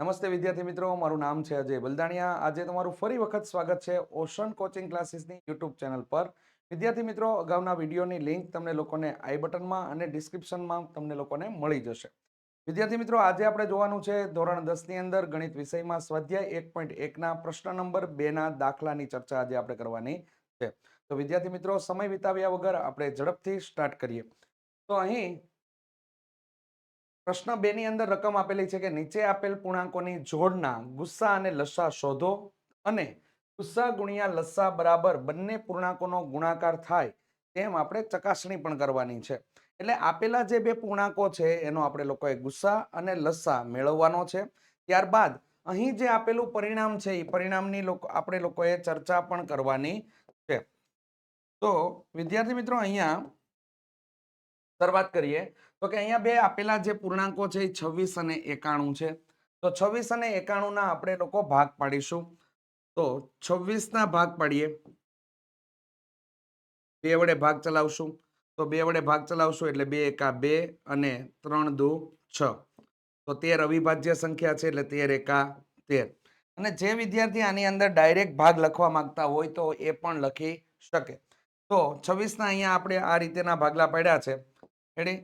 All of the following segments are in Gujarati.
નમસ્તે વિદ્યાર્થી મિત્રો, મારું નામ છે અજય બલદાણિયા. આજે તમારું ફરી વખત સ્વાગત છે ઓશન કોચિંગ ક્લાસીસની યુટ્યુબ ચેનલ પર. વિદ્યાર્થી મિત્રો, અગાઉના વિડીયોની લિંક તમને લોકોને આઈ બટનમાં અને ડિસ્ક્રિપ્શનમાં તમને લોકોને મળી જશે. વિદ્યાર્થી મિત્રો, આજે આપણે જોવાનું છે ધોરણ દસની અંદર ગણિત વિષયમાં સ્વાધ્યાય એક પોઈન્ટ એકના પ્રશ્ન નંબર બેના દાખલાની ચર્ચા આજે આપણે કરવાની છે. તો વિદ્યાર્થી મિત્રો, સમય વિતાવ્યા વગર આપણે ઝડપથી સ્ટાર્ટ કરીએ. તો અહીં પ્રશ્ન બે ની અંદર રકમ આપેલી છે કે નીચે આપેલ પૂર્ણાંકોની જોડના ગુસ્સા અને લસ્સા શોધો અને ગુસ્સા ગુણ્યા લસ્સા બરાબર બંને પૂર્ણાંકોનો ગુણાકાર થાય તેમ આપણે ચકાસણી પણ કરવાની છે. એટલે આપેલા જે બે પૂર્ણાંકો છે એનો આપણે લોકોએ ગુસ્સા અને લસ્સા મેળવવાનો છે. ત્યારબાદ અહીં જે આપેલું પરિણામ છે એ પરિણામની આપણે લોકોએ ચર્ચા પણ કરવાની છે. તો વિદ્યાર્થી મિત્રો અહીંયા શરૂઆત કરીએ. તો કે અહીંયા બે આપેલા જે પૂર્ણાંકો છે એ છવ્વીસ અને એકાણું છે. તો છવ્વીસ અને એકાણું ના આપણે લોકો ભાગ પાડીશું. તો છવ્વીસ ના ભાગ પાડીએ. બે વડે ભાગ ચલાવશું. તો બે વડે ભાગ ચલાવશું એટલે બે એકા બે અને ત્રણ દુ છ. તો તેર અવિભાજ્ય સંખ્યા છે એટલે તેર એકા તેર. અને જે વિદ્યાર્થી આની અંદર ડાયરેક્ટ ભાગ લખવા માંગતા હોય તો એ પણ લખી શકે. તો છવ્વીસના અહીંયા આપણે આ રીતેના ભાગલા પાડ્યા છે. રેડી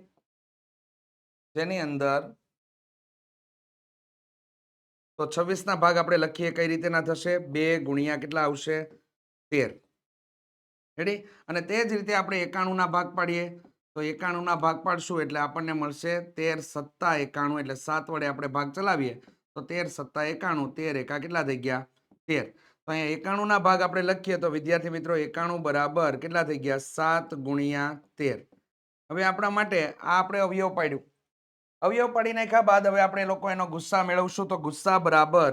જેની અંદર તો છવ્વીસ ના ભાગ આપણે લખીએ કઈ રીતેના થશે? બે ગુણ્યા કેટલા આવશે? તેર. રેડી અને તે જ રીતે આપણે એકાણું ના ભાગ પાડીએ. તો એકાણું ના ભાગ પાડશું એટલે આપણને મળશે તેર સત્તા એકાણું એટલે સાત વડે આપણે ભાગ ચલાવીએ. તો તેર સત્તા એકાણું, તેર એકા કેટલા થઈ ગયા? તેર. તો અહીંયા એકાણું ના ભાગ આપણે લખીએ તો વિદ્યાર્થી મિત્રો એકાણું બરાબર કેટલા થઈ ગયા? સાત ગુણ્યા તેર. હવે આપણા માટે આ આપણે અવયવ પાડ્યું. અવયવ પડી નાખ્યા બાદ હવે આપણે લોકો એનો ગુસ્સા મેળવશું તો ગુસ્સા બરાબર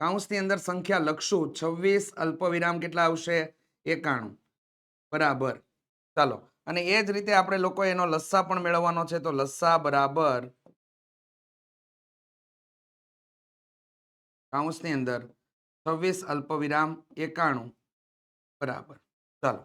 કાઉન્સની અંદર સંખ્યા લખશું. છવ્વીસ અલ્પવિરામ કેટલા આવશે? એકાણું. બરાબર. ચાલો. અને એ જ રીતે આપણે લોકો એનો લસ્સા પણ મેળવવાનો છે તો લસ્સા બરાબર કાઉન્સની અંદર છવ્વીસ અલ્પવિરામ એકાણું. બરાબર. ચાલો.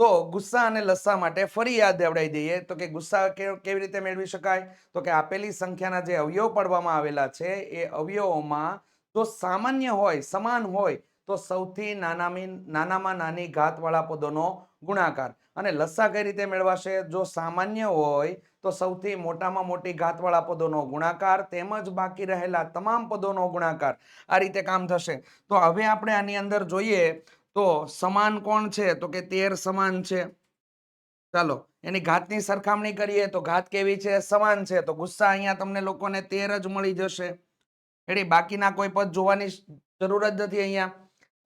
તો ગુસ્સા અને લસ્સા માટે ફરી યાદ દેવડાવી દઈએ. તો કે ગુસ્સા કેવી રીતે મેળવી શકાય? તો કે આપેલી સંખ્યાના જે અવયવ પાડવામાં આવેલા છે, એ અવયવોમાં જો સામાન્ય હોય, સમાન હોય, તો સૌથી નાનામી, નાનામાં નાની ઘાતવાળા પદોનો ગુણાકાર. અને લસ્સા કઈ રીતે મેળવાશે? જો સામાન્ય હોય, તો સૌથી મોટામાં મોટી ઘાતવાળા પદોનો ગુણાકાર, તેમજ બાકી રહેલા તમામ પદોનો ગુણાકાર. આ રીતે કામ થશે. તો હવે આપણે આની અંદર જોઈએ તો સમાન કોણ છે? તો કે તેર સમાન છે. ચાલો, એની ઘાતની સરખામણી કરીએ તો ઘાત કેવી છે? સમાન છે. તો ગુસ્સા અહીંયા તમને લોકોને તેર જ મળી જશે. એટલે બાકીના કોઈ પદ જોવાની જરૂર જ નથી અહીંયા.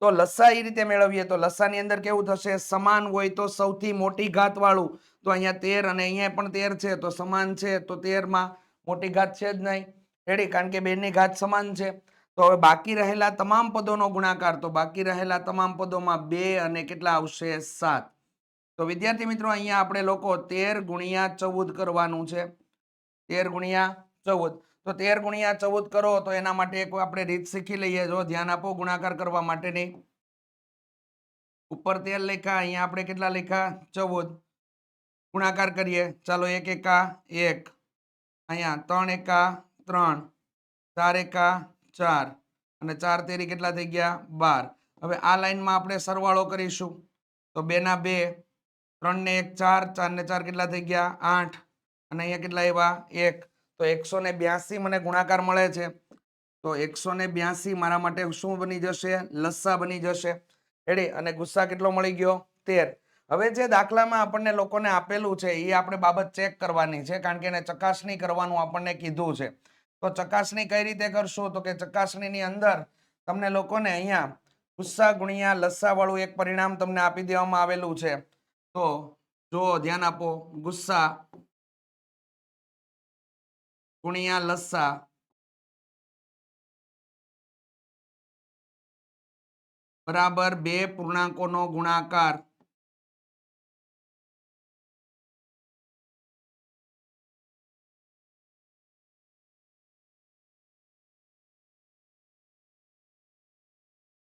તો લસ્સા એ રીતે મેળવીએ તો લસ્સાની અંદર કેવું થશે? સમાન હોય તો સૌથી મોટી ઘાત વાળું તો અહીંયા તેર અને અહીંયા પણ તેર છે. તો સમાન છે. તો તેરમાં મોટી ઘાત છે જ નહીં. રેડી? કારણ કે બેની ઘાત સમાન છે. તો હવે બાકી રહેલા તમામ પદોનો ગુણાકાર તો બાકી રહેલા તમામ પદોમાં બે અને કેટલા આવશે સાત. તો વિદ્યાર્થી મિત્રો, અહીંયા આપણે લોકો તેર ગુણ્યા ચૌદ કરવાનું છે. તેર ગુણ્યા ચૌદ. તો તેર ગુણ્યા ચૌદ કરો તો એના માટે એક આપણે રીત શીખી લઈએ. જો ધ્યાન આપો, ગુણાકાર કરવા માટેની ઉપર તેર લેખા, અહીંયા આપણે કેટલા લેખા? ચૌદ. ગુણાકાર કરીએ. ચાલો એક એકા એક. અહીંયા ત્રણ એકા ત્રણ. ચાર એકા ચાર. અને ચાર તેરી કેટલા થઈ ગયા? બાર. હવે આ લાઈનમાં આપણે સરવાળો કરીશું. તો બે ના બે ત્રણ ને એક, ચાર ચાર ને ચાર કેટલા થઈ ગયા? આઠ. અને અહીંયા કેટલા આવ્યા? એક. તો એકસો બ્યાસી મને ગુણાકાર મળે છે. તો એકસો ને બ્યાસી મારા માટે શું બની જશે? લસ્સા બની જશે. રેડી અને ગુસ્સા કેટલો મળી ગયો? તેર. હવે જે દાખલામાં આપણને લોકોને આપેલું છે, એ આપણે બાબત ચેક કરવાની છે, કારણ કે એને ચકાસણી કરવાનું આપણને કીધું છે. તો ચકાસણી કઈ રીતે કરશો? તો કે ચકાસણીની અંદર તમને લોકોને અહીંયા ગુસ્સા, ગુણ્યા લસ્સા વાળું એક પરિણામ તમને આપી દેવામાં આવેલું છે. તો જો ધ્યાન આપો, ગુસ્સા, ગુણ્યા, લસ્સા. બરાબર બે પૂર્ણાંકોનો ગુણાકાર.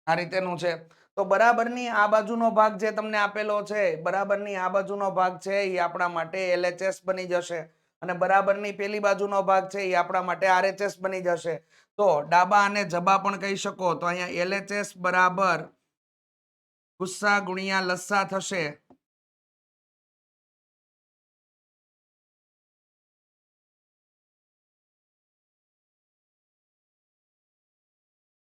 આ રીતેનું છે. તો બરાબરની આ બાજુનો ભાગ જે તમને આપેલો છે, બરાબરની આ બાજુનો ભાગ છે, એ આપણા માટે એલએચએસ બની જશે. અને બરાબરની પેલી બાજુનો ભાગ છે, એ આપણા માટે આરએચએસ બની જશે. તો ડાબા અને જબા પણ કહી શકો, તો અહીંયા એલએચએસ બરાબર ગુસ્સા ગુણ્યા લસ્સા થશે.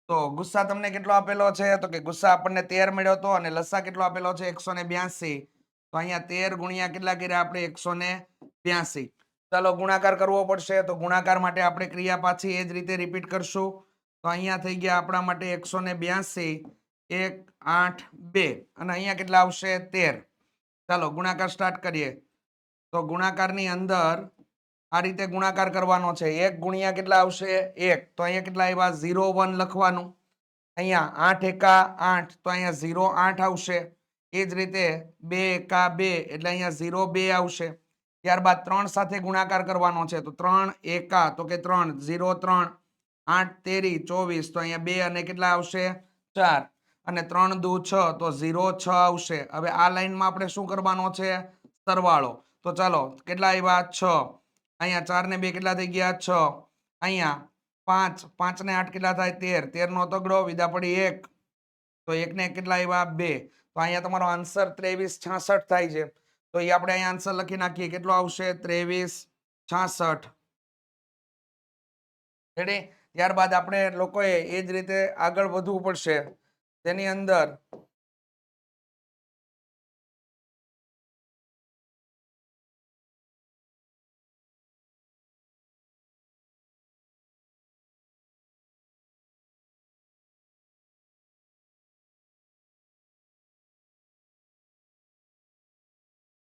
તો ગુસ્સા તમને કેટલો આપેલો છે? તો કે ગુસ્સા આપણને તેર મળ્યો હતો અને લસા કેટલો આપેલો છે? એકસો ને બ્યાસી. તો અહીંયા તેર ગુણ્યા કેટલા કર્યા આપણે? એકસો ને બ્યાસી. ચાલો ગુણાકાર કરવો પડશે, તો ગુણાકાર માટે આપણે ક્રિયા પાછી એ જ રીતે રિપીટ કરશું. તો અહીંયા થઈ ગયા આપણા માટે એકસો ને બ્યાસી. એક, આઠ, બે. અને અહીંયા કેટલા આવશે? તેર. ચાલો ગુણાકાર સ્ટાર્ટ કરીએ. તો ગુણાકારની અંદર આ રીતે ગુણાકાર કરવાનો છે. એક ગુણ્યા કેટલા આવશે? એક. તો અહીંયા કેટલા આવ્યા? ઝીરો વન લખવાનું. અહીંયા આઠ એકા આઠ. તો અહીંયા ઝીરો આઠ આવશે. એ જ રીતે બે એકા બે. એટલે અહીંયા ઝીરો બે આવશે. ત્યારબાદ ત્રણ સાથે ગુણાકાર કરવાનો છે. તો ત્રણ એકા. તો કે ત્રણ. ઝીરો ત્રણ. આઠ તેરી. ચોવીસ. તો અહીંયા બે અને કેટલા આવશે? ચાર. અને ત્રણ દુ છ. તો ઝીરો છ આવશે. હવે આ લાઈનમાં આપણે શું કરવાનો છે? સરવાળો. તો ચાલો, કેટલા આવ્યા? છ. અહીંયા ચાર ને બે કેટલા થઈ ગયા? છ. અહીંયા પાંચ. પાંચ ને આઠ કેટલા થાય? તેર. તેર નો તગડો વિદા પડી એક. તો એક ને કેટલા આવ્યા બે. તો અહીંયા તમારો આન્સર ત્રેવીસ છાસઠ થાય છે. તો એ આપણે અહીંયા આન્સર લખી નાખીએ. કેટલો આવશે? ત્રેવીસ છાસઠ. રેડી ત્યારબાદ આપણે લોકોએ એ જ રીતે આગળ વધવું પડશે. તેની અંદર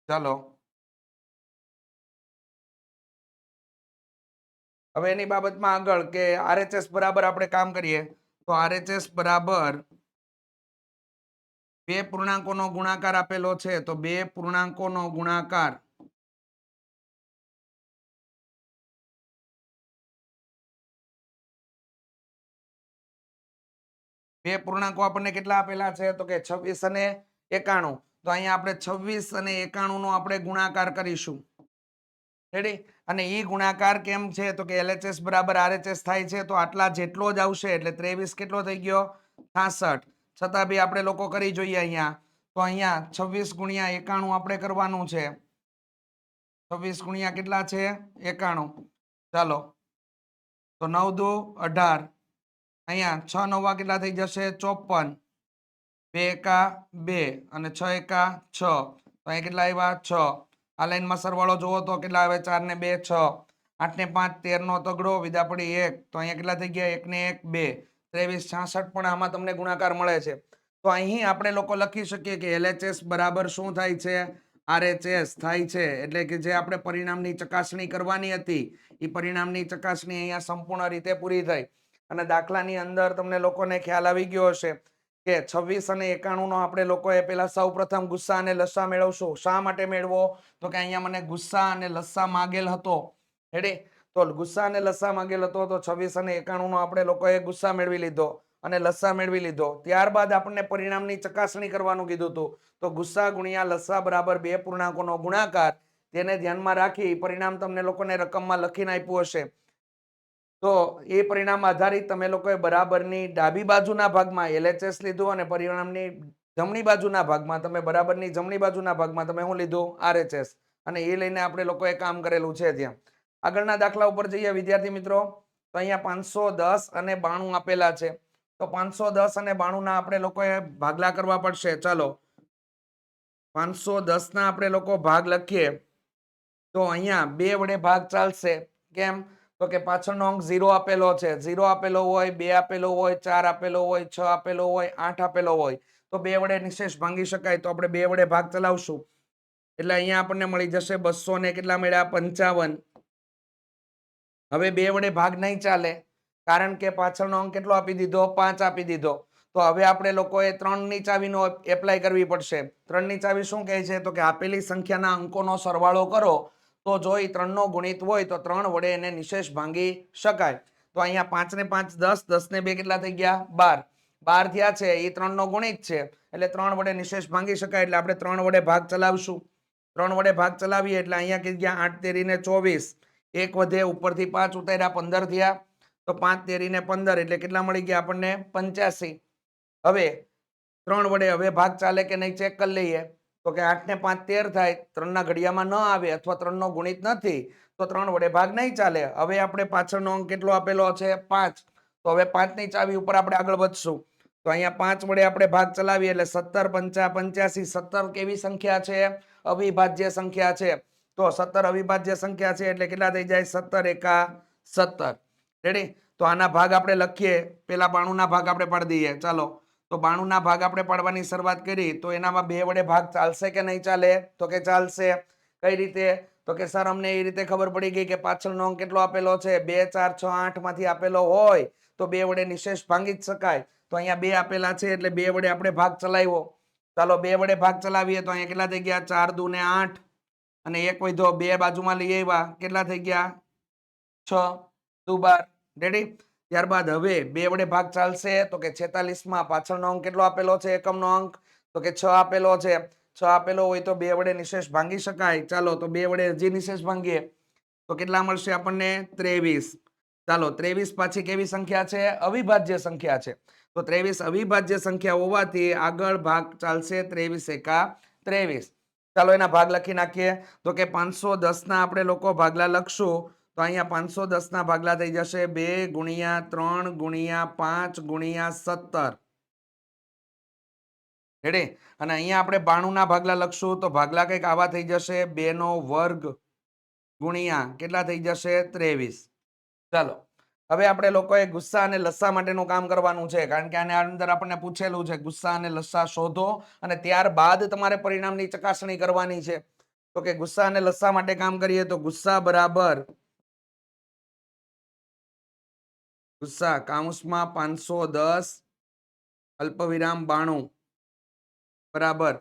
ચાલો. હવે એની બાબતમાં આગળ કે આરએચએસ બરાબર આપણે કામ કરીએ, તો આરએચએસ બરાબર બે પૂર્ણાંકોનો ગુણાકાર આપેલો છે, તો બે પૂર્ણાંકોનો ગુણાકાર બે પૂર્ણાંકો આપણને કેટલા આપેલા છે, તો કે છવ્વીસ અને એકાણું. તો અહીંયા આપણે છવ્વીસ અને એકાણું નો આપણે ગુણાકાર કરીશું. રેડી અને એ ગુણાકાર કેમ છે? તો કે એલએચએસ બરાબર આરએચએસ થાય છે, તો આટલા જેટલો જ આવશે, એટલે ત્રેવીસ કેટલો થઈ ગયો? છાસઠ. છતાં બી આપણે લોકો કરી જોઈએ અહીંયા. તો અહીંયા છવ્વીસ ગુણ્યા એકાણું આપણે કરવાનું છે. છવ્વીસ ગુણ્યા કેટલા છે? એકાણું. ચાલો. તો નવ દો અઢાર. અહીંયા છ નવા કેટલા થઈ જશે? ચોપન. બે એકા બે અને છ એકા છ. તો અહીંયા કેટલા આવ્યા? છ. આ લાઈનમાં સરવાળો જુઓ તો કેટલા આવે? ચાર ને બે, છ. આઠ ને પાંચ, તેર નો તગડો વિદા પડી એક. તો અહીંયા કેટલા થઈ ગયા? એક ને એક, બે. ત્રેવીસ, છાસઠ પણ આમાં તમને ગુણાકાર મળે છે. તો અહીં આપણે લોકો લખી શકીએ કે એલએચએસ બરાબર શું થાય છે? આરએચએસ થાય છે. એટલે કે જે આપણે પરિણામની ચકાસણી કરવાની હતી એ પરિણામની ચકાસણી અહીંયા સંપૂર્ણ રીતે પૂરી થઈ. અને દાખલાની અંદર તમને લોકોને ખ્યાલ આવી ગયો હશે. કે છવ્વીસ અને એકાણું નો આપણે લોકોએ પેલા સૌ પ્રથમ ગુસ્સા અને લસ્સા મેળવશું. શા માટે મેળવો? તો કે અહીંયા મને ગુસ્સા અને લસ્સા માગેલ હતો. હેડે તો ગુસ્સા અને લસ્સા માગેલ હતો તો છવ્વીસ અને એકાણું નો આપણે લોકોએ ગુસ્સા મેળવી લીધો અને લસ્સા મેળવી લીધો. ત્યારબાદ આપણને પરિણામની ચકાસણી કરવાનું કીધું હતું. તો ગુસ્સા ગુણ્યા લસ્સા બરાબર બે પૂર્ણાંકોનો ગુણાકાર. તેને ધ્યાનમાં રાખી પરિણામ તમને લોકોને રકમમાં લખીને આપ્યું હશે. તો એ પરિણામ આધારિત તમે લોકોએ બરાબરની ડાબી બાજુના ભાગમાં એલએચએસ લીધું અને પરિણામની જમણી બાજુના ભાગમાં તમે બરાબરની જમણી બાજુના ભાગમાં તમે શું લીધું? આરએચએસ. અને એ લઈને આપણે લોકોએ કામ કરેલું છે ત્યાં. આગળના દાખલા ઉપર જઈએ, વિદ્યાર્થી મિત્રો. તો અહીંયા પાંચસો દસ અને બાણું આપેલા છે. તો પાંચસો દસ અને બાણુંના આપણે લોકોએ ભાગલા કરવા પડશે. ચાલો. પાંચસો દસના આપણે લોકો ભાગ લખીએ. તો અહીંયા બે વડે ભાગ ચાલશે. કેમ? તો કે પાછળનો અંક ઝીરો આપેલો છે. ઝીરો આપેલો હોય, બે આપેલો હોય, ચાર આપેલો હોય, છ આપેલો હોય, આઠ આપેલો હોય, તો બે વડે નિશેષ ભાંગી શકાય. તો આપણે બે વડે ભાગ ચલાવશું. એટલે અહીંયા આપણને મળી જશે બસો ને કેટલા મળ્યા? પંચાવન. હવે બે વડે ભાગ નહીં ચાલે, કારણ કે પાછળનો અંક કેટલો આપી દીધો? પાંચ આપી દીધો. તો હવે આપણે લોકોએ ત્રણની ચાવીનો એપ્લાય કરવી પડશે. ત્રણની ચાવી શું કહે છે? તો કે આપેલી સંખ્યાના અંકોનો સરવાળો કરો. તો જો એ ત્રણનો ગુણિત હોય તો ત્રણ વડે એને નિશેષ ભાંગી શકાય. તો અહીંયા પાંચ ને પાંચ દસ દસ ને બે કેટલા થઈ ગયા? બાર. બાર થયા છે એ ત્રણનો ગુણિત છે. એટલે ત્રણ વડે નિશેષ ભાંગી શકાય એટલે આપણે ત્રણ વડે ભાગ ચલાવશું. ત્રણ વડે ભાગ ચલાવીએ એટલે અહીંયા કે ગયા આઠ તેરીને ચોવીસ. એક વધે ઉપરથી પાંચ ઉતાર્યા, પંદર થયા. તો પાંચ તેરીને પંદર એટલે કેટલા મળી ગયા આપણને? પંચ્યાસી. હવે ત્રણ વડે હવે ભાગ ચાલે કે નહીં ચેક કરી લઈએ. તો કે આઠ ને પાંચ તેર થાય, ત્રણના ઘડિયામાં ન આવે અથવા ત્રણનો ગુણિત નથી, તો ત્રણ વડે ભાગ નહીં ચાલે. હવે આપણે પાછળનો અંક કેટલો આપેલો છે? પાંચ. તો હવે પાંચની ચાવી ઉપર આપણે આગળ વધશું. તો અહીંયા પાંચ વડે આપણે ભાગ ચલાવીએ એટલે સત્તર, પંચા, પંચ્યાસી, સત્તર કેવી સંખ્યા છે? અવિભાજ્ય સંખ્યા છે. તો સત્તર અવિભાજ્ય સંખ્યા છે એટલે કેટલા થઈ જાય? સત્તર એકા સત્તર. રેડી તો આના ભાગ આપણે લખીએ. પેલા બાણુંના ભાગ આપણે પાડી દઈએ. ચાલો. તો બાણુંના ભાગ આપણે પાડવાની શરૂઆત કરી, તો એનામાં બે વડે ભાગ ચાલશે કે નહીં ચાલે? તો કે ચાલશે. કઈ રીતે? તો કે, સર, અમને એ રીતે ખબર પડી ગઈ કે પાછળનો અંક કેટલો આપેલો છે? બે, ચાર, છ, આઠમાંથી આપેલો હોય, તો બે વડે નિશેષ ભાંગી જ શકાય. તો અહીંયા બે આપેલા છે, એટલે બે વડે આપણે ભાગ ચલાવ્યો. ચાલો, બે વડે ભાગ ચલાવીએ તો અહીંયા કેટલા થઈ ગયા? ચાર દુ ને આઠ. અને એક વધો બે બાજુમાં લઈ આવ્યા. કેટલા થઈ ગયા? છ. દુ બાર રેડી ત્યારબાદ હવે બે વડે ભાગ ચાલશે. તો કે છેતાલીસમાં પાછળનો અંક કેટલો આપેલો છે? એકમનો અંક. તો કે છ આપેલો છે. છ આપેલો હોય તો બે વડે નિશેષ ભાંગી શકાય. ચાલો, તો બે વડે હજી નિશેષ ભાંગીએ, તો કેટલા મળશે આપણને? ત્રેવીસ. ચાલો, ત્રેવીસ પાછી કેવી સંખ્યા છે? અવિભાજ્ય સંખ્યા છે. તો ત્રેવીસ અવિભાજ્ય સંખ્યા હોવાથી આગળ ભાગ ચાલશે ત્રેવીસ એકા ત્રેવીસ. ચાલો, એના ભાગ લખી નાખીએ. તો કે પાંચસો દસના આપણે લોકો ભાગલા લખશું. તો અહીંયા પાંચસો દસના ભાગલા થઈ જશે. બે ગુણ્યા ત્રણ ગુણ્યા પાંચ ગુણ્યા સત્તર. હેડે અને અહીંયા આપણે બાણુંના ભાગલા લખશું તો ભાગલા કંઈક આવા થઈ જશે. બેનો વર્ગ ગુણ્યા કેટલા થઈ જશે? ત્રેવીસ. ચાલો, હવે આપણે લોકોએ ગુસ્સા અને લસ્સા માટેનું કામ કરવાનું છે. કારણ કે આને અંદર આપણને પૂછેલું છે, ગુસ્સા અને લસ્સા શોધો અને ત્યારબાદ તમારે પરિણામની ચકાસણી કરવાની છે. તો કે ગુસ્સા અને લસ્સા માટે કામ કરીએ તો ગુસ્સા બરાબર ગુસ્સા કાઉન્સમાં પાંચસો દસ, અલ્પવિરામ બાણું. બરાબર.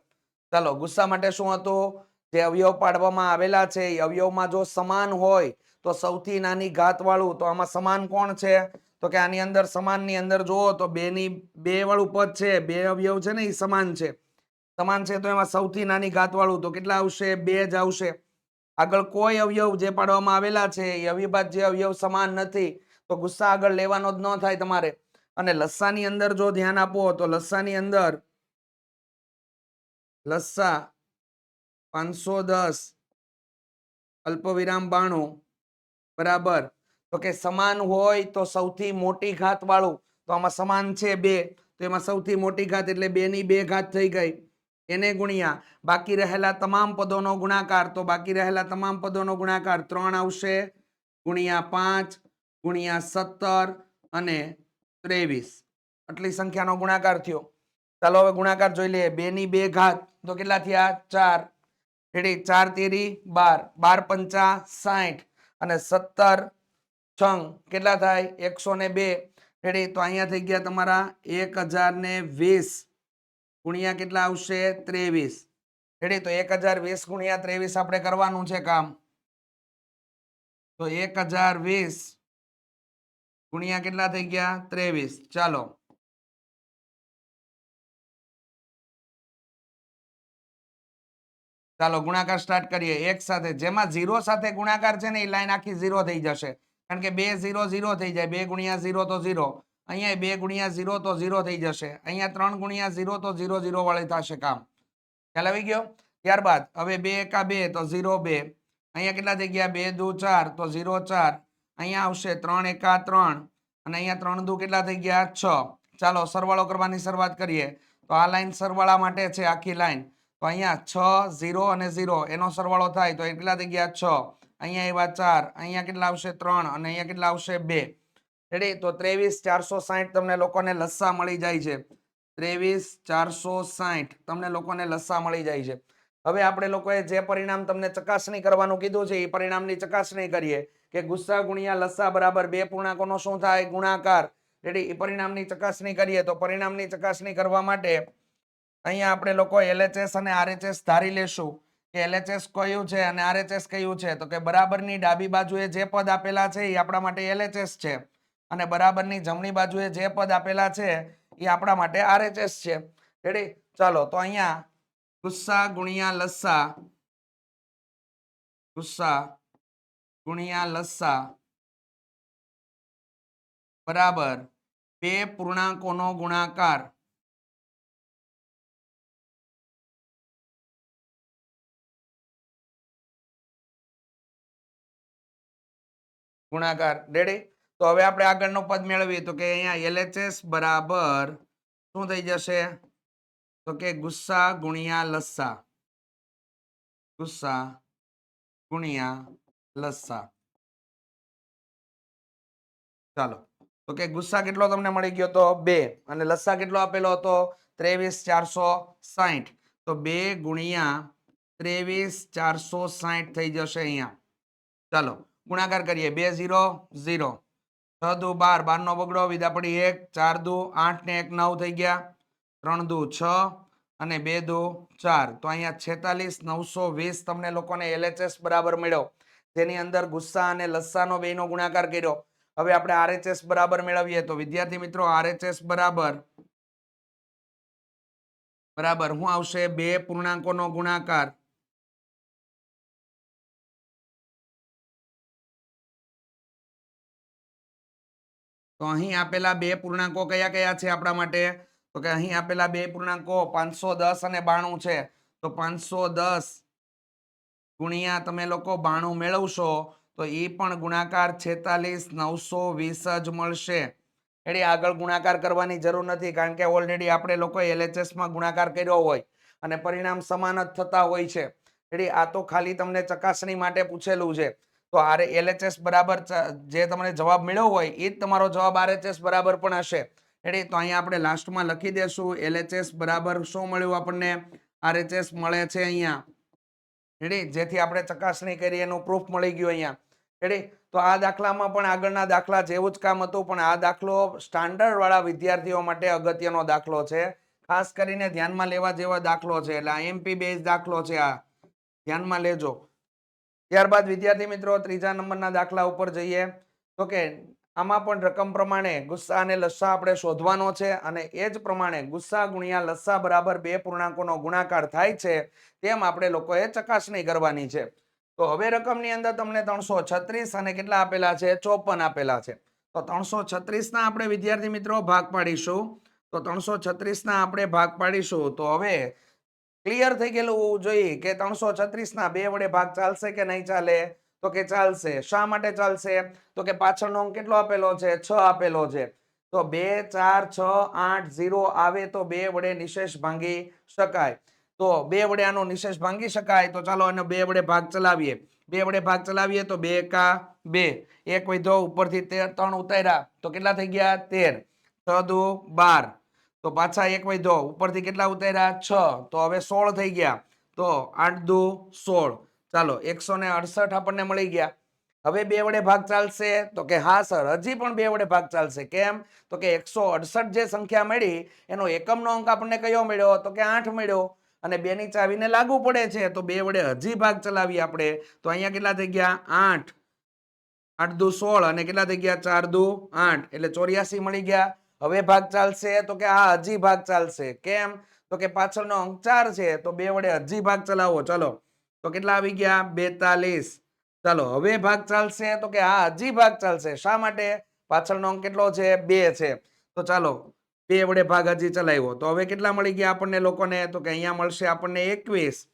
ચાલો, ગુસ્સા માટે શું હતું? જે અવયવ પાડવામાં આવેલા છે, એ અવયવમાં જો સમાન હોય, તો સૌથી નાની ઘાત વાળું તો આમાં સમાન કોણ છે? તો કે આની અંદર સમાનની અંદર જુઓ, તો બેની બે વાળું પદ છે, બે અવયવ છે ને, એ સમાન છે. સમાન છે તો એમાં સૌથી નાની ઘાત વાળું તો કેટલા આવશે? બે જ આવશે. આગળ કોઈ અવયવ જે પાડવામાં આવેલા છે, એ અવિભાજ્ય અવયવ સમાન નથી. તો ગુસ્સા આગળ લેવાનો જ ન થાય તમારે. અને લસ્સાની અંદર જો ધ્યાન આપો તો લસ્સાની અંદર લસ્સા પાંચસો દસ, અલ્પવિરામ બાણું, બરાબર. તો કે સમાન હોય તો સૌથી મોટી ઘાત વાળું. તો આમાં સમાન છે બે. તો એમાં સૌથી મોટી ઘાત એટલે બે ની બે ઘાત થઈ ગઈ. એને ગુણ્યા. બાકી રહેલા તમામ પદોનો ગુણાકાર. તો બાકી રહેલા તમામ પદોનો ગુણાકાર ત્રણ આવશે. ગુણ્યા પાંચ ગુણ્યા સત્તર અને ત્રેવીસ. આટલી સંખ્યાનો ગુણાકાર થયો. ચાલો હવે ગુણાકાર જોઈ લઈએ. બે ની બે ઘાત, તો કેટલા થયા? ચાર. રેડી? ચાર તેરી બાર. બાર પંચા સાઠ અને સત્તર છંગ. કેટલા થાય? એકસો ને બે. રેડી? તો અહીંયા થઈ ગયા તમારા એક હજાર ને વીસ. ગુણ્યા કેટલા આવશે? ત્રેવીસ. રેડી? તો એક હજાર વીસ ગુણ્યા ત્રેવીસ આપણે કરવાનું છે કામ. તો એક હજાર વીસ ગુણ્યા કેટલા થઈ ગયા? ત્રેવીસ. ચાલો. ચાલો, ગુણાકાર સ્ટાર્ટ કરીએ. એક સાથે, જેમાં ઝીરો સાથે ગુણાકાર છે ને, એ લાઈન આખી ઝીરો થઈ જશે. કારણ કે બે ઝીરો ઝીરો થઈ જાય. બે ગુણ્યા ઝીરો તો ઝીરો અહીંયા બે ગુણ્યા ઝીરો તો ઝીરો થઈ જશે. અહીંયા ત્રણ ગુણ્યા ઝીરો તો ઝીરો ઝીરો વાળી થશે કામ. ખ્યાલ આવી ગયો? ત્યારબાદ, હવે બે એકા બે તો ઝીરો બે. અહીંયા કેટલા થઈ ગયા? બે દુ ચાર તો ઝીરો ચાર. અહીંયા આવશે ત્રણ એકા ત્રણ. અને અહીંયા ત્રણ દુ કેટલા થઈ ગયા? છ. ચાલો, સરવાળો કરવાની શરૂઆત કરીએ. તો આ લાઈન સરવાળા માટે છે આખી લાઈન. તો અહીંયા છ, ઝીરો અને ઝીરો, એનો સરવાળો થાય તો કેટલા થઈ ગયા? છ. અહીંયા એવા ચાર. અહીંયા કેટલા આવશે? ત્રણ. અને અહીંયા કેટલા આવશે? બે. રેડી તો ત્રેવીસ, ચારસો સાહીઠ તમને લોકોને લસ્સા મળી જાય છે. ત્રેવીસ, ચારસો સાહીઠ તમને લોકોને લસ્સા મળી જાય છે. હવે આપણે લોકોએ જે પરિણામ તમને ચકાસણી કરવાનું કીધું છે, એ પરિણામની ચકાસણી કરીએ. કે ગુસ્સા ગુણ્યા લસ્સા બરાબર બે પૂર્ણાંકોનો શું થાય? ગુણાકાર. રેડી પરિણામની ચકાસણી કરીએ તો પરિણામની ચકાસણી કરવા માટે અહીંયા આપણે લોકો એલએચએસ અને આરએચએસ ધારી લેશું કે એલએચએસ કયું છે અને આરએચએસ કયું છે? તો કે બરાબરની ડાબી બાજુએ જે પદ આપેલા છે એ આપણા માટે એલએચએસ છે અને બરાબરની જમણી બાજુએ જે પદ આપેલા છે એ આપણા માટે આરએચએસ છે. રેડી ચાલો, તો અહીંયા ગુસ્સા ગુણ્યા લસ્સા ગુસ્સા ગુણ્યા લસ્સા બરાબર બે પૂર્ણાંકોનો ગુણાકાર. ગુણાકાર રેડી તો હવે આપણે આગળનો પદ મેળવીએ તો કે અહીંયા એલએચએસ બરાબર શું થઈ જશે? તો કે ગુસ્સા ગુણ્યા લસ્સા ગુસ્સા ગુણ્યા લસ્સા ચાલો. તો કે ગુસ્સા કેટલો તમને મળી ગયો તો? બે. અને લસ્સા કેટલો આપેલો હતો? ત્રેવીસ ચારસો સાહીઠ તો બે ગુણ્યા ત્રેવીસ ચારસો સાહીઠ થઈ જશે અહીંયા. ચાલો, ગુણાકાર કરીએ. બે ઝીરો ઝીરો. છ દુ બાર. બાર નો બગડો. વિદા પડી એક. ચાર દુ આઠ ને એક નવ થઈ ગયા. ત્રણ દુ છ અને બે દુ ચાર. તો અહીંયા છેતાલીસ નવસો વીસ તમને લોકોને એલએચએસ બરાબર મળ્યો. જેની અંદર ગુસ્સા અને લસ્સાનો બેનો ગુણાકાર કર્યો. હવે આપણે આરએચએસ બરાબર મેળવીએ તો વિદ્યાર્થી મિત્રો આરએચએસ બરાબર બરાબર હું આવશે બે પૂર્ણાંકોનો ગુણાકાર. તો અહીં આપેલા બે પૂર્ણાંકો કયા કયા છે આપણા માટે? તો કે અહીં આપેલા બે પૂર્ણાંકો પાંચસો દસ અને બાણું છે. તો પાંચસો દસ ગુણ્યા તમે લોકો બાણું મેળવશો, તો એ પણ ગુણાકાર છેતાલીસ, નવસો વીસ જ મળશે. એટલે આગળ ગુણાકાર કરવાની જરૂર નથી, કારણ કે ઓલરેડી આપણે લોકો એલએચએસમાં ગુણાકાર કર્યો હોય અને પરિણામ સમાન જ થતા હોય છે. એટલે આ તો ખાલી તમને ચકાસણી માટે પૂછેલું છે. તો આર એલએચએસ બરાબર જે તમને જવાબ મળ્યો હોય, એ જ તમારો જવાબ આરએચએસ બરાબર પણ હશે. એટલે તો અહીંયા આપણે લાસ્ટમાં લખી દેશું, એલએચએસ બરાબર શું મળ્યું આપણને? આરએચએસ મળે છે અહીંયા. રેડી? જેથી આપણે ચકાસણી કરી એનું પ્રૂફ મળી ગયું અહીંયા. રેડી? તો આ દાખલામાં પણ આગળના દાખલા જેવું જ કામ હતું, પણ આ દાખલો સ્ટાન્ડર્ડવાળા વિદ્યાર્થીઓ માટે અગત્યનો દાખલો છે. ખાસ કરીને ધ્યાનમાં લેવા જેવા દાખલો છે, એટલે એમપી બેઝ દાખલો છે આ. ધ્યાનમાં લેજો. ત્યારબાદ વિદ્યાર્થી મિત્રો, ત્રીજા નંબરના દાખલા ઉપર જઈએ. તો કે આમાં પણ રકમ પ્રમાણે ગુસ્સા અને લસ્સા આપણે શોધવાનો છે અને એ જ પ્રમાણે ગુસ્સા ગુણ્યા લસ્સા બરાબર બે પૂર્ણાંકોનો ગુણાકાર થાય છે તેમ આપણે લોકોએ ચકાસણી કરવાની છે. તો હવે રકમની અંદર તમને ત્રણસો છત્રીસ અને કેટલા આપેલા છે? ચોપન આપેલા છે. તો ત્રણસો છત્રીસના આપણે વિદ્યાર્થી મિત્રો ભાગ પાડીશું. તો ત્રણસો છત્રીસના આપણે ભાગ પાડીશું. તો હવે ક્લિયર થઈ ગયેલું હોવું જોઈએ કે ત્રણસો છત્રીસના બે વડે ભાગ ચાલશે કે નહીં ચાલે? તો કે ચાલશે. શા માટે ચાલશે? તો કે પાછળનો અંક કેટલો આપેલો છે? છ આપેલો છે. તો બે, ચાર, છ, આઠ, ઝીરો આવે તો બે વડે નિશેષ ભાંગી શકાય. તો બે વડે આનો નિશેષ ભાંગી શકાય. તો ચાલો આનો બે વડે ભાગ ચલાવીએ. બે વડે ભાગ ચલાવીએ તો બે કા બે. એક વધો ઉપરથી તેર ત્રણ ઉતાર્યા. તો કેટલા થઈ ગયા? તેર. છ દુ બાર. તો પાછા એક વધો ઉપરથી કેટલા ઉતાર્યા? છ. તો હવે સોળ થઈ ગયા. તો આઠ દુ સોળ. ચાલો, એકસો ને અડસઠ આપણને મળી ગયા. હવે બે વડે ભાગ ચાલશે. તો કે હા, સર, હજી પણ બે વડે ભાગ ચાલશે. કેમ? તો કે એકસો અડસઠ જે સંખ્યા મળી, એનો એકમનો અંક આપણને કયો મળ્યો? તો કે આઠ મળ્યો. અને બે ની ચાવીને લાગુ પડે છે, તો બે વડે હજી ભાગ ચલાવીએ આપણે. તો અહીંયા કેટલા થઈ ગયા? આઠ. આઠ દુ સોળ, અને કેટલા થઈ ગયા? ચાર દુ આઠ. એટલે ચોર્યાસી મળી ગયા. હવે ભાગ ચાલશે, તો કે આ હજી ભાગ ચાલશે. કેમ? તો કે પાછળનો અંક ચાર છે, તો બે વડે હજી ભાગ ચલાવો. ચલો તો કેટલા આવી ગયા? બેતાલીસ. ચાલો, હવે ભાગ ચાલશે તો કે હા, હજી ભાગ ચાલશે. શા માટે? પાછળનો અંક કેટલો છે? બે છે. તો ચાલો, બે વડે ભાગ હજી ચલાવ્યો. તો હવે કેટલા મળી ગયા આપણને લોકોને? તો કે અહીંયા મળશે આપણને એકવીસ.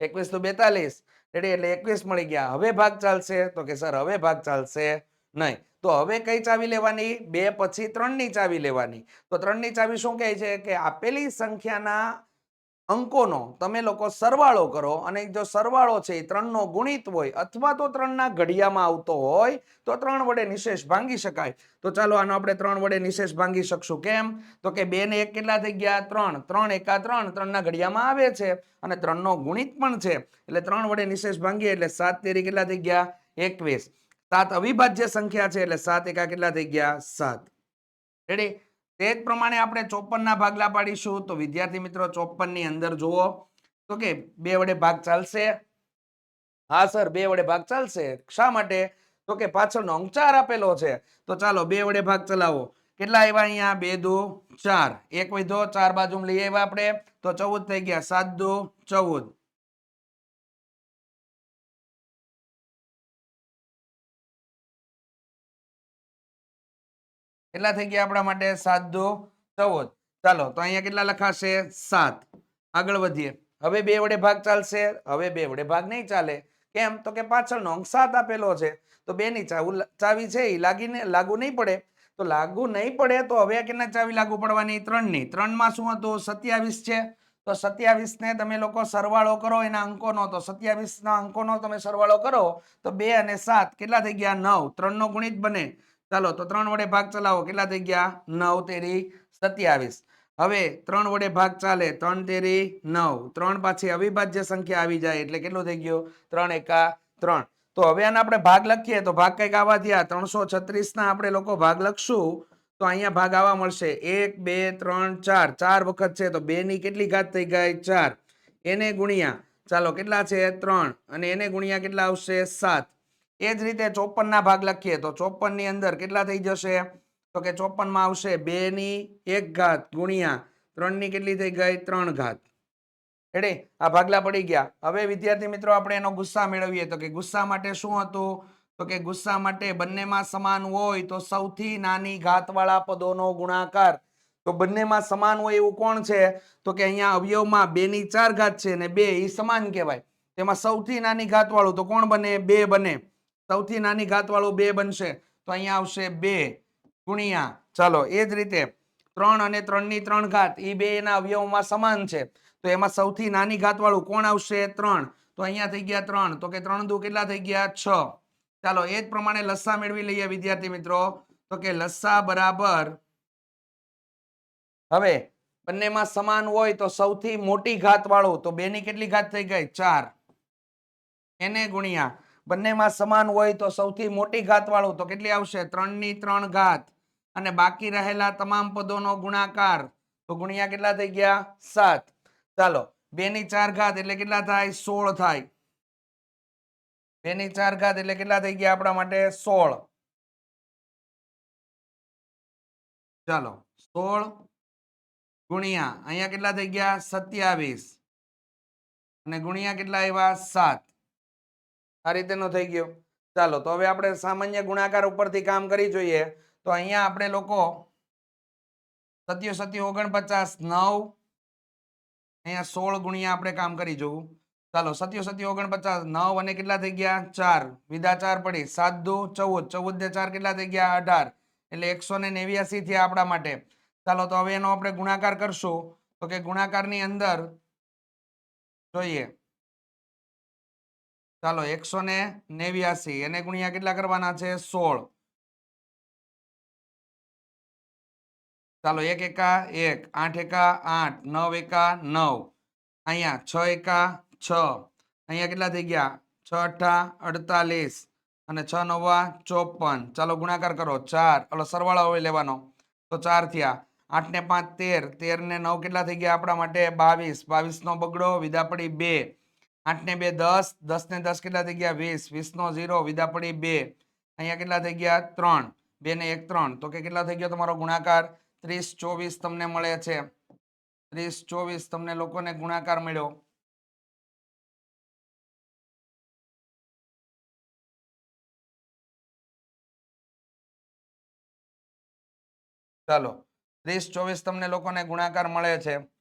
એકવીસ તો બેતાલીસ. એટલે એકવીસ મળી ગયા. હવે ભાગ ચાલશે? તો કે સર, હવે ભાગ ચાલશે નહીં. તો હવે કઈ ચાવી લેવાની? બે પછી ત્રણની ચાવી લેવાની. તો ત્રણની ચાવી શું કહે છે? કે આપેલી સંખ્યાના અંકોનો તમે લોકો સરવાળો કરો અને જો સરવાળો છે એ ત્રણનો ગુણિત હોય અથવા તો ત્રણના ઘડિયામાં આવતો હોય, તો ત્રણ વડે નિશેષ ભાંગી શકાય. તો ચાલો આનો આપણે ત્રણ વડે નિશેષ ભાંગી શકશું કેમ? તો કે બે ને એક કેટલા થઈ ગયા? ત્રણ. ત્રણ એકા ત્રણ ત્રણના ઘડિયામાં આવે છે અને ત્રણનો ગુણિત પણ છે. એટલે ત્રણ વડે નિશેષ ભાંગીએ એટલે સાત તેરી કેટલા થઈ ગયા? એકવીસ. સાત અવિભાજ્ય સંખ્યા છે એટલે સાત એકા કેટલા થઈ ગયા? સાત. રેડી તે જ પ્રમાણે આપણે ચોપનના ભાગલા પાડીશું. તો વિદ્યાર્થી મિત્રો ચોપનની અંદર જુઓ. તો કે બે વડે ભાગ ચાલશે. હા, સર, બે વડે ભાગ ચાલશે. શા માટે? તો કે પાછળનો અંકચાર આપેલો છે. તો ચાલો, બે વડે ભાગ ચલાવો. કેટલા આવ્યા અહીંયા? બે દુ, ચાર. એક વધો, ચાર બાજુ લઈ આવ્યા આપણે. તો ચૌદ થઈ ગયા. સાત દુ, ચૌદ. કેટલા થઈ ગયા આપણા માટે? સાત દો ચૌદ. ચાલો, તો અહીંયા કેટલા લખાશે? સાત. આગળ વધીએ. હવે બે વડે ભાગ ચાલશે. હવે બે વડે ભાગ નહીં ચાલે. કેમ? તો કે પાછળનો અંક સાત આપેલો છે. તો બે ની ચાવી છે એ લાગીને, લાગુ નહીં પડે. તો લાગુ નહીં પડે તો હવે કેટલા ચાવી લાગુ પડવાની? ત્રણની ત્રણ શું હતું? સત્યાવીસ છે. તો સત્યાવીસ ને તમે લોકો સરવાળો કરો એના અંકોનો. તો સત્યાવીસ ના અંકોનો તમે સરવાળો કરો. તો બે અને સાત કેટલા થઈ ગયા? નવ. ત્રણ નો ગુણિત બને. ચાલો, તો ત્રણ વડે ભાગ ચલાવો. કેટલા થઈ ગયા? નવ તેરી સત્યાવીસ. હવે ત્રણ વડે ભાગ ચાલે. ત્રણ તેરી નવ. ત્રણ પાછી અવિભાજ્ય સંખ્યા આવી જાય એટલે કેટલું થઈ ગયું? ત્રણ એકા ત્રણ. તો હવે આના આપણે ભાગ લખીએ. તો ભાગ કંઈક આવા થયા. ત્રણસો છત્રીસના આપણે લોકો ભાગ લખશું. તો અહીંયા ભાગ આવા મળશે. એક, બે, ત્રણ, ચાર. ચાર વખત છે તો બે ની કેટલી ઘાત થઈ ગઈ? ચાર. એને ગુણ્યા. ચાલો, કેટલા છે? ત્રણ. અને એને ગુણ્યા કેટલા આવશે? સાત. એ જ રીતે ચોપન ના ભાગ લખીએ તો ચોપનની અંદર કેટલા થઈ જશે? તો કે ચોપનમાં આવશે બે ની એક ઘાત ગુણ્યા ત્રણની કેટલી થઈ ગઈ? ત્રણ ઘાત. એટલે આ ભાગલા પડી ગયા. હવે વિદ્યાર્થી મિત્રો આપણે એનો ગુસ્સા મેળવીએ. તો કે ગુસ્સા માટે શું હતું? તો કે ગુસ્સા માટે બંનેમાં સમાન હોય તો સૌથી નાની ઘાતવાળા પદોનો ગુણાકાર. તો બંનેમાં સમાન હોય એવું કોણ છે? તો કે અહીંયા અવયવમાં બે ની ચાર ઘાત છે ને બે એ સમાન કહેવાય. તેમાં સૌથી નાની ઘાતવાળું તો કોણ બને? બે બને. સૌથી નાની ઘાતવાળું બે બનશે. તો અહીંયા આવશે બે ગુણ્યા, ચાલો એ જ રીતે ત્રણ અને ત્રણની ત્રણ ઘાત એ બે એના અવયવમાં સમાન છે. તો એમાં સૌથી નાની ઘાતવાળું કોણ આવશે? ત્રણ. તો અહીંયા થઈ ગયા ત્રણ. તો કે ત્રણ દુ કેટલા થઈ ગયા? છ. ચાલો એ જ પ્રમાણે લસ્સા મેળવી લઈએ વિદ્યાર્થી મિત્રો. તો કે લસ્સા બરાબર હવે બંનેમાં સમાન હોય તો સૌથી મોટી ઘાત વાળું તો બે ની કેટલી ઘાત થઈ ગઈ? ચાર. એને ગુણ્યા બંનેમાં સમાન હોય તો સૌથી મોટી ઘાત વાળું તો કેટલી આવશે? ત્રણની ત્રણ ઘાત. અને બાકી રહેલા તમામ પદોનો ગુણાકાર. તો ગુણ્યા કેટલા થઈ ગયા? સાત. ચાલો બે ની ચાર ઘાત એટલે કેટલા થાય? સોળ થાય. બે ની ચાર ઘાત એટલે કેટલા થઈ ગયા આપણા માટે? સોળ. ચાલો, સોળ ગુણ્યા, અહીંયા કેટલા થઈ ગયા? સત્યાવીસ. અને ગુણ્યા કેટલા આવ્યા? સાત. આ રીતેનો થઈ ગયો. ચાલો, તો હવે આપણે સામાન્ય ગુણાકાર ઉપરથી કામ કરી જોઈએ. તો અહીંયા આપણે લોકો સત્યો સત્યો ઓગણપચાસ, નવ, અહીંયા સોળ ગુણ્યા આપણે કામ કરી જોવું. ચાલો સત્યો સત્યો ઓગણપચાસ, નવ અને કેટલા થઈ ગયા? ચાર. વિધા ચાર પડી. સાત દુ, ચૌદ. ચૌદ ને ચાર કેટલા થઈ ગયા? અઢાર. એટલે એકસો ને નેવ્યાસી થયા આપણા માટે. ચાલો, તો હવે એનો આપણે ગુણાકાર કરશું. તો કે ગુણાકારની અંદર જોઈએ. ચાલો એકસો ને નેવ્યાસી, એને ગુણ્યા કેટલા કરવાના છે? સોળ. ચાલો એક એકા એક, આઠ એકા આઠ, નવ એકા નવ. અહીંયા છ એકા છ. અહીંયા કેટલા થઈ ગયા? છ અઠ્ઠા અડતાલીસ અને છ નવા ચોપન. ચાલો ગુણાકાર કરો. ચાર. ચાલો સરવાળો હવે લેવાનો. તો ચાર થયા. આઠ ને પાંચ તેર. તેર ને નવ કેટલા થઈ ગયા આપણા માટે? બાવીસ. બાવીસનો બગડો વિદા પડી બે. આઠ ને બે, દસ. દસ ને દસ કેટલા થઈ ગયા? વીસ. વીસ નો ઝીરો વિદા પડી બે. અહીંયા કેટલા થઈ ગયા? ત્રણ. બે ને એક, ત્રણ. તો કે કેટલા થઈ ગયો તમારો ગુણાકાર? ત્રીસ, ચોવીસ તમને મળે છે. ત્રીસ, ચોવીસ તમને લોકોને ગુણાકાર મળ્યો. ચાલો. ત્રીસ, ચોવીસ તમને લોકોને ગુણાકાર મળે છે.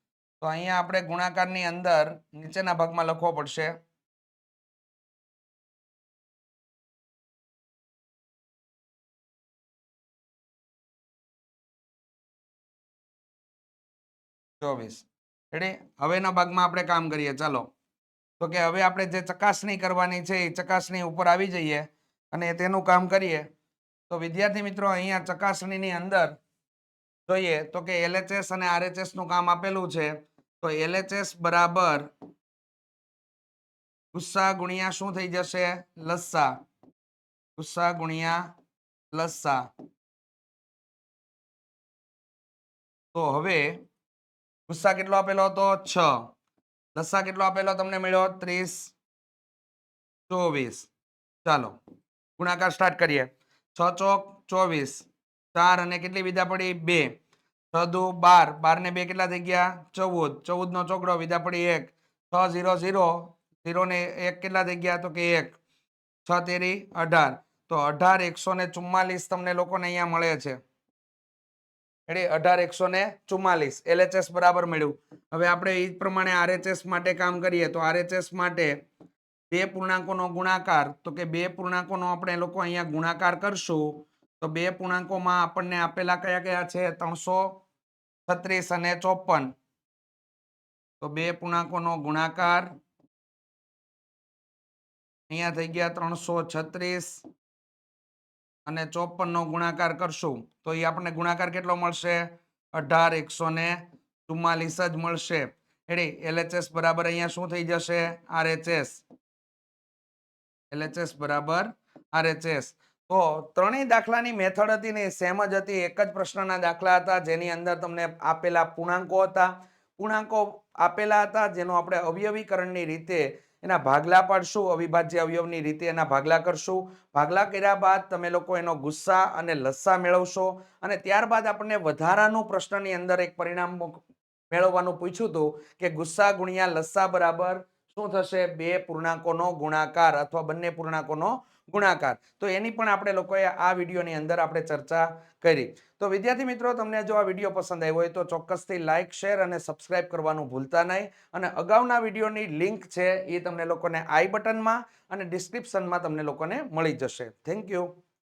તો અહીંયા આપણે ગુણાકારની અંદર નીચેના ભાગમાં લખવો પડશે. ચોવીસ. રેડી હવેના ભાગમાં આપણે કામ કરીએ. ચાલો. તો કે હવે આપણે જે ચકાસણી કરવાની છે, એ ચકાસણી ઉપર આવી જઈએ અને તેનું કામ કરીએ. તો વિદ્યાર્થી મિત્રો, અહીંયા ચકાસણીની અંદર જોઈએ તો કે એલએચએસ અને આરએચએસનું કામ આપેલું છે. તો એલએચએસ બરાબર ગુસ્સા ગુણ્યા શું થઈ જશે? લસ્સા. ગુસ્સા ગુણ્યા લસ્સા. તો હવે ગુસ્સા કેટલો આપેલો હતો? છ. લસ્સા કેટલો આપેલો તમને મળ્યો? ત્રીસ. ચોવીસ. ચાલો, ગુણાકાર સ્ટાર્ટ કરીએ. છ ચોક ચોવીસ. ચાર અને કેટલી વિધા પડી? બે. છ દુ બાર. બાર ને બે કેટલા થઈ ગયા? ચૌદ. ચૌદ નો ચોકડો, વિધા પડી એક. છ, ઝીરો ઝીરો. ઝીરો ને એક કેટલા થઈ ગયા? તો કે એક. છ, તેરી, અઢાર. તો અઢાર એકસો ને ચુમ્માલીસ તમને લોકોને અહીંયા મળે છે. એટલે અઢાર એકસો ને ચુમ્માલીસ. એલએચએસ બરાબર મળ્યું. હવે આપણે એ જ પ્રમાણે આરએચએસ માટે કામ કરીએ તો આરએચએસ માટે બે પૂર્ણાંકોનો ગુણાકાર. તો કે બે પૂર્ણાંકોનો આપણે લોકો અહીંયા ગુણાકાર કરશું. તો બે પૂર્ણાંકોમાં આપણને આપેલા કયા કયા છે? ત્રણસો છત્રીસ અને ચોપન. તો બે પૂર્ણાંકોનો ગુણાકાર. અહીંયા થઈ ગયા ત્રણસો છત્રીસ. અને ચોપન નો ગુણાકાર કરશું. તો એ આપણને ગુણાકાર કેટલો મળશે? અઢાર, એકસો ને ચુમ્માલીસ જ મળશે. એટલે એલએચએસ બરાબર અહીંયા શું થઈ જશે? આરએચએસ. એલએચએસ બરાબર આરએચએસ. તો ત્રણેય દાખલાની મેથડ હતી ને સેમ જ હતી. એક જ પ્રશ્નના દાખલા હતા, જેની અંદર તમને આપેલા પૂર્ણાંકો હતા. પૂર્ણાંકો આપેલા હતા, જેનો આપણે અવયવીકરણની રીતે એના ભાગલા પાડશું, અવિભાજ્ય અવયવની રીતે એના ભાગલા કરશું. ભાગલા કર્યા બાદ તમે લોકો એનો ગુસ્સા અને લસ્સા મેળવશો અને ત્યારબાદ આપણને વધારાનું પ્રશ્નની અંદર એક પરિણામ મેળવવાનું પૂછ્યું હતું કે ગુસ્સા ગુણ્યા લસ્સા બરાબર શું થશે? બે પૂર્ણાંકોનો ગુણાકાર અથવા બંને પૂર્ણાંકોનો ગુણાકાર. તો એની પણ આપણે લોકોએ આ વિડીયોની અંદર આપણે ચર્ચા કરી. તો વિદ્યાર્થી મિત્રો, તમને જો આ વીડિયો પસંદ આવ્યો હોય તો ચોક્કસથી લાઇક શેર અને સબસ્ક્રાઇબ કરવાનું ભૂલતા નહીં. અને અગાઉના વિડીયોની લિંક છે એ તમને લોકોને આઈ બટનમાં અને ડિસ્ક્રિપ્શનમાં તમને લોકોને મળી જશે. Thank you